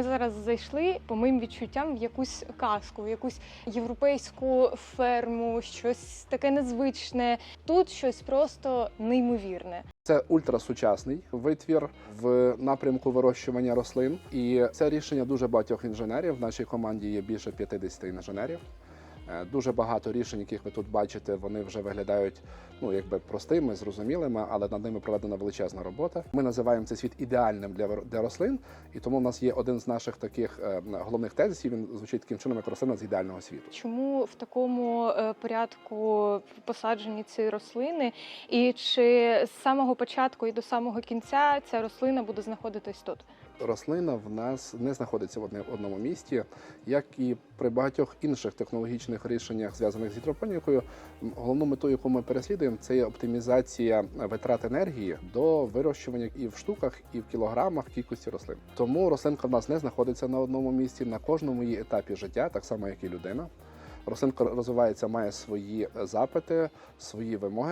Ми зараз зайшли, по моїм відчуттям, в якусь казку, в якусь європейську ферму, щось таке незвичне. Тут щось просто неймовірне. Це ультрасучасний витвір в напрямку вирощування рослин, і це рішення дуже багатьох інженерів. В нашій команді є більше 50 інженерів. Е, Дуже багато рішень, яких ви тут бачите, вони вже виглядають ну якби простими, зрозумілими, але над ними проведена величезна робота. Ми називаємо цей світ ідеальним для для рослин, і тому в нас є один з наших таких е, головних тезисів. Він звучить таким чином, як рослина з ідеального світу. Чому в такому е, порядку посаджені ці рослини, і чи з самого початку і до самого кінця ця рослина буде знаходитись тут? рослина в нас не знаходиться в одному місці, як і при багатьох інших технологічних рішеннях, зв'язаних з гідропонікою. Головну мету, яку ми переслідуємо, це є оптимізація витрат енергії до вирощування і в штуках, і в кілограмах кількості рослин. Тому рослинка в нас не знаходиться на одному місці на кожному її етапі життя, так само як і людина. Рослинка розвивається, має свої запити, свої вимоги.